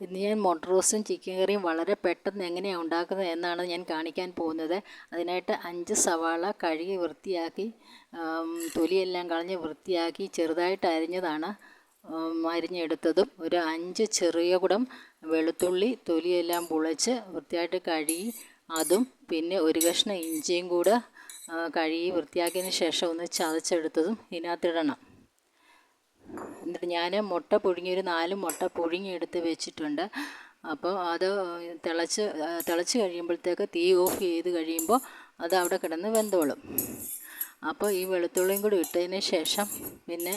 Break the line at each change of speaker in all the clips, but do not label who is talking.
ഇന്ന് ഞാൻ മുട്ട റോസ്റ്റും ചിക്കൻ കറിയും വളരെ പെട്ടെന്ന് എങ്ങനെയാണ് ഉണ്ടാക്കുന്നത് എന്നാണ് ഞാൻ കാണിക്കാൻ പോകുന്നത്. അതിനായിട്ട് അഞ്ച് സവാള കഴുകി വൃത്തിയാക്കി തൊലിയെല്ലാം കളഞ്ഞ് വൃത്തിയാക്കി ചെറുതായിട്ട് അരിഞ്ഞതാണ് അരിഞ്ഞെടുത്തതും ഒരു അഞ്ച് ചെറിയ കുടം വെളുത്തുള്ളി തൊലിയെല്ലാം പുളച്ച് വൃത്തിയായിട്ട് കഴുകി അതും പിന്നെ ഒരു കഷ്ണം ഇഞ്ചിയും കൂടെ കഴുകി വൃത്തിയാക്കിയതിന് ശേഷം ഒന്ന് ചതച്ചെടുത്തതും ഇതിനകത്തിടണം. ഞാൻ മുട്ട പുഴുങ്ങി ഒരു നാല് മുട്ട പുഴുങ്ങി എടുത്ത് വെച്ചിട്ടുണ്ട്. അപ്പോൾ അത് തിളച്ച് തിളച്ച് കഴിയുമ്പോഴത്തേക്ക് തീ ഓഫ് ചെയ്ത് കഴിയുമ്പോൾ അത് അവിടെ കിടന്ന് വെന്തോളും. അപ്പോൾ ഈ വെളുത്തുള്ളിയും കൂടി ഇട്ടതിന് ശേഷം പിന്നെ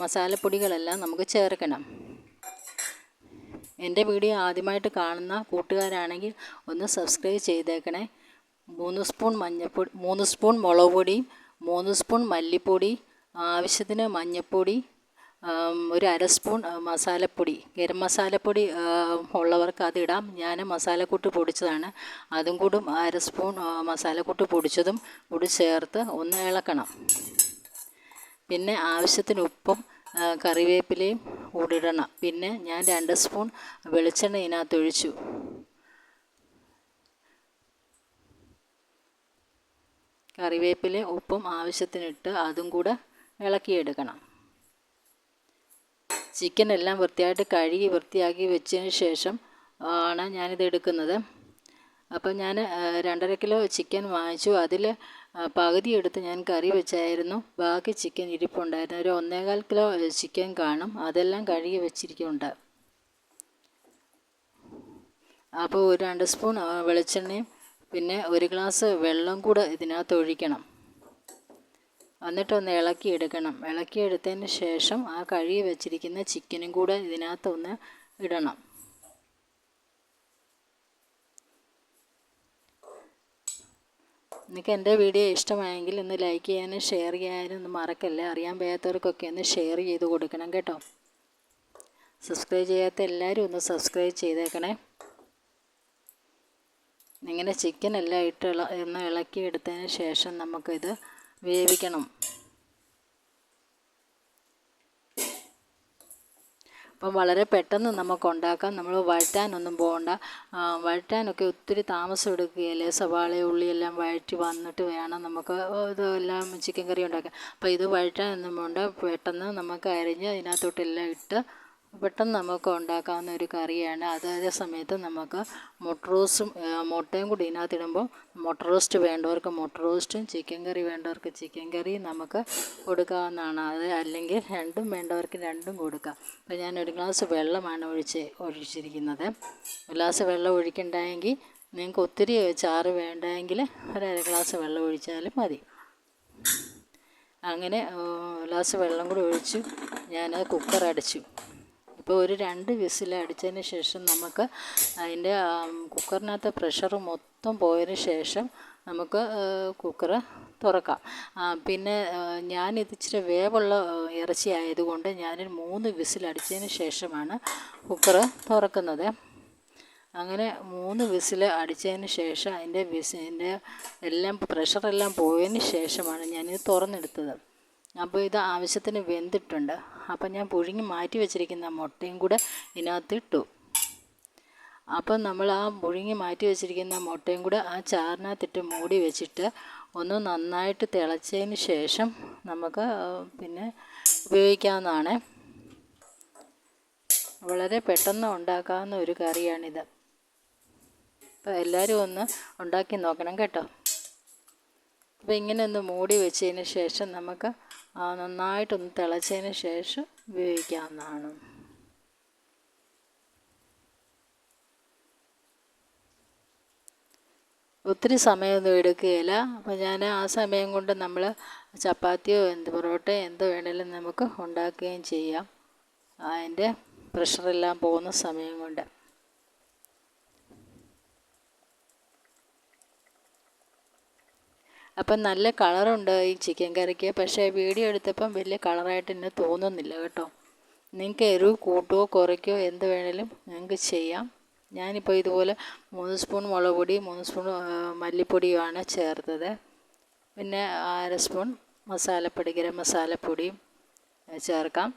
മസാലപ്പൊടികളെല്ലാം നമുക്ക് ചേർക്കണം. എന്റെ വീഡിയോ ആദ്യമായിട്ട് കാണുന്ന കൂട്ടുകാരാണെങ്കിൽ ഒന്ന് സബ്സ്ക്രൈബ് ചെയ്തേക്കണേ. മൂന്ന് സ്പൂൺ മഞ്ഞൾപ്പൊടി മൂന്ന് സ്പൂൺ മുളക് പൊടിയും മൂന്ന് സ്പൂൺ മല്ലിപ്പൊടി ആവശ്യത്തിന് മഞ്ഞൾപ്പൊടി ഒരു അര സ്പൂൺ മസാലപ്പൊടി. ഗരം മസാലപ്പൊടി ഉള്ളവർക്ക് അതിടാം ഞാൻ മസാലക്കൂട്ട് പൊടിച്ചതാണ്. അതും കൂടും അര സ്പൂൺ മസാലക്കൂട്ട് പൊടിച്ചതും കൂടി ചേർത്ത് ഒന്ന് ഇളക്കണം. പിന്നെ ആവശ്യത്തിന് ഉപ്പും കറിവേപ്പിലയും കൂടി ഇടണം. പിന്നെ ഞാൻ രണ്ട് സ്പൂൺ വെളിച്ചെണ്ണ ഇതിനകത്തൊഴിച്ചു കറിവേപ്പിലയും കറിവേപ്പില ഉപ്പും ആവശ്യത്തിനിട്ട് അതും കൂടെ ഇളക്കിയെടുക്കണം. ചിക്കൻ എല്ലാം വൃത്തിയായിട്ട് കഴുകി വൃത്തിയാക്കി വെച്ചതിന് ശേഷം ആണ് ഞാനിത് എടുക്കുന്നത്. അപ്പോൾ ഞാൻ രണ്ടര കിലോ ചിക്കൻ വാങ്ങിച്ചു. അതിൽ പകുതി എടുത്ത് ഞാൻ കറി വെച്ചായിരുന്നു. ബാക്കി ചിക്കൻ ഇരിപ്പുണ്ടായിരുന്നു. ഒരു ഒന്നേകാൽ കിലോ ചിക്കൻ കാണും. അതെല്ലാം കഴുകി വെച്ചിരിക്കുന്നുണ്ട്. അപ്പോൾ ഒരു രണ്ട് സ്പൂൺ വെളിച്ചെണ്ണയും പിന്നെ ഒരു ഗ്ലാസ് വെള്ളം കൂടെ ഇതിനകത്ത് ഒഴിക്കണം. എന്നിട്ടൊന്ന് ഇളക്കിയെടുക്കണം. ഇളക്കിയെടുത്തതിന് ശേഷം ആ കഴുകി വെച്ചിരിക്കുന്ന ചിക്കനും കൂടെ ഇതിനകത്തൊന്ന് ഇടണം. നിങ്ങൾക്ക് എന്റെ വീഡിയോ ഇഷ്ടമായെങ്കിൽ ഒന്ന് ലൈക്ക് ചെയ്യാനും ഷെയർ ചെയ്യാനും ഒന്ന് മറക്കല്ലേ? അറിയാൻ വയ്യാത്തവർക്കൊക്കെ ഒന്ന് ഷെയർ ചെയ്ത് കൊടുക്കണം കേട്ടോ. സബ്സ്ക്രൈബ് ചെയ്യാത്ത എല്ലാവരും ഒന്ന് സബ്സ്ക്രൈബ് ചെയ്തേക്കണേ. ഇങ്ങനെ ചിക്കൻ എല്ലാം ഇട്ട് ഇള ഒന്ന് ഇളക്കി എടുത്തതിന് ശേഷം നമുക്കിത് വേവിക്കണം. അപ്പം വളരെ പെട്ടെന്ന് നമുക്ക് ഉണ്ടാക്കാം. നമ്മൾ വഴറ്റാനൊന്നും പോകണ്ട. വഴറ്റാനൊക്കെ ഒത്തിരി താമസം എടുക്കുകയല്ലേ? സവാള ഉള്ളിയെല്ലാം വഴറ്റി വന്നിട്ട് വേണം നമുക്ക് ഇതെല്ലാം ചിക്കൻ കറി ഉണ്ടാക്കാൻ. അപ്പോൾ ഇത് വഴറ്റാനൊന്നും പോകണ്ട. പെട്ടെന്ന് നമുക്ക് അരിഞ്ഞ് അതിനകത്തോട്ടെല്ലാം ഇട്ട് പെട്ടെന്ന് നമുക്ക് ഉണ്ടാക്കാവുന്ന ഒരു കറിയാണ്. അതേ സമയത്ത് നമുക്ക് മുട്ട റോസ്റ്റും മുട്ടയും കൂടി ഇതിനകത്തിടുമ്പോൾ മുട്ട റോസ്റ്റ് വേണ്ടവർക്ക് മുട്ട റോസ്റ്റും ചിക്കൻ കറി വേണ്ടവർക്ക് ചിക്കൻ കറിയും നമുക്ക് കൊടുക്കാവുന്നതാണ്. അത് അല്ലെങ്കിൽ രണ്ടും വേണ്ടവർക്ക് രണ്ടും കൊടുക്കാം. അപ്പോൾ ഞാൻ ഒരു ഗ്ലാസ് വെള്ളമാണ് ഒഴിച്ച് ഒഴിച്ചിരിക്കുന്നത്. ഒരു ഗ്ലാസ് വെള്ളം ഒഴിക്കണ്ടെങ്കിൽ നിങ്ങൾക്ക് ഒത്തിരി ചാറ് വേണ്ടെങ്കിൽ ഒരു അര ഗ്ലാസ് വെള്ളം ഒഴിച്ചാലും മതി. അങ്ങനെ ഗ്ലാസ് വെള്ളം കൂടി ഒഴിച്ചു ഞാൻ കുക്കർ അടച്ചു ഇപ്പോൾ ഒരു രണ്ട് വിസിൽ അടിച്ചതിന് ശേഷം നമുക്ക് അതിന്റെ കുക്കറിനകത്തെ പ്രഷർ മൊത്തം പോയതിന് ശേഷം നമുക്ക് കുക്കർ തുറക്കാം. പിന്നെ ഞാൻ ഇച്ചിരി വേവുള്ള ഇറച്ചി ആയതുകൊണ്ട് ഞാനൊരു മൂന്ന് വിസിൽ അടിച്ചതിന് ശേഷമാണ് കുക്കർ തുറക്കുന്നത്. അങ്ങനെ മൂന്ന് വിസിൽ അടിച്ചതിന് ശേഷം അതിന്റെ വിസിന്റെ എല്ലാം പ്രഷറെല്ലാം പോയതിന് ശേഷമാണ് ഞാനിത് തുറന്നെടുത്തത്. അപ്പോൾ ഇത് ആവശ്യത്തിന് വെന്തിട്ടുണ്ട്. അപ്പം ഞാൻ പുഴുങ്ങി മാറ്റി വെച്ചിരിക്കുന്ന മുട്ടയും കൂടെ ഇതിനകത്ത് ഇട്ടു. അപ്പം നമ്മൾ ആ പുഴുങ്ങി മാറ്റി വെച്ചിരിക്കുന്ന മുട്ടയും കൂടെ ആ ചാറിനകത്തിട്ട് മൂടി വെച്ചിട്ട് ഒന്ന് നന്നായിട്ട് തിളച്ചതിന് ശേഷം നമുക്ക് പിന്നെ ഉപയോഗിക്കാവുന്നതാണ്. വളരെ പെട്ടെന്ന് ഉണ്ടാക്കാവുന്ന ഒരു കറിയാണിത്. അപ്പോൾ എല്ലാവരും ഒന്ന് ഉണ്ടാക്കി നോക്കണം കേട്ടോ. അപ്പോൾ ഇങ്ങനെ ഒന്ന് മൂടി വെച്ചതിന് ശേഷം നമുക്ക് നന്നായിട്ടൊന്ന് തിളച്ചതിന് ശേഷം ഉപയോഗിക്കാവുന്നതാണ്. ഒത്തിരി സമയമൊന്നും എടുക്കുകയില്ല. അപ്പോൾ ഞാൻ ആ സമയം കൊണ്ട് നമ്മൾ ചപ്പാത്തിയോ എന്ത് പൊറോട്ടയോ എന്ത് വേണേലും നമുക്ക് ഉണ്ടാക്കുകയും ചെയ്യാം. അതിന്റെ പ്രഷറെല്ലാം പോകുന്ന സമയം കൊണ്ട്. അപ്പം നല്ല കളറുണ്ട് ഈ ചിക്കൻ കറിക്ക്. പക്ഷേ വീഡിയോ എടുത്തപ്പം വലിയ കളറായിട്ട് എന്നെ തോന്നുന്നില്ല കേട്ടോ. നിങ്ങൾക്ക് എരിവ് കൂട്ടുകയോ കുറയ്ക്കോ എന്ത് വേണേലും നിങ്ങൾക്ക് ചെയ്യാം. ഞാനിപ്പോൾ ഇതുപോലെ മൂന്ന് സ്പൂൺ മുളക് പൊടി മൂന്ന് സ്പൂൺ മല്ലിപ്പൊടിയുമാണ് ചേർത്തത്. പിന്നെ അര സ്പൂൺ മസാലപ്പൊടി ഗരം മസാലപ്പൊടിയും ചേർക്കാം.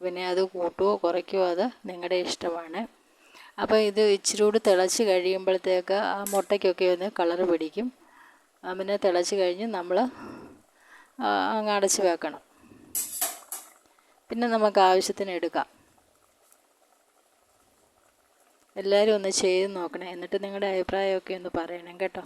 പിന്നെ അത് കൂട്ടുകയോ കുറയ്ക്കുകയോ അത് നിങ്ങളുടെ ഇഷ്ടമാണ്. അപ്പോൾ ഇത് ഇച്ചിരി കൂടി തിളച്ച് കഴിയുമ്പോഴത്തേക്ക് ആ മുട്ടയ്ക്കൊക്കെ ഒന്ന് കളറ് പിടിക്കും. പിന്നെ തിളച്ച് കഴിഞ്ഞ് നമ്മൾ അങ്ങ് അടച്ച് വെക്കണം. പിന്നെ നമുക്ക് ആവശ്യത്തിന് എടുക്കാം. എല്ലാവരും ഒന്ന് ചെയ്ത് നോക്കണേ. എന്നിട്ട് നിങ്ങളുടെ അഭിപ്രായമൊക്കെ ഒന്ന് പറയണം കേട്ടോ.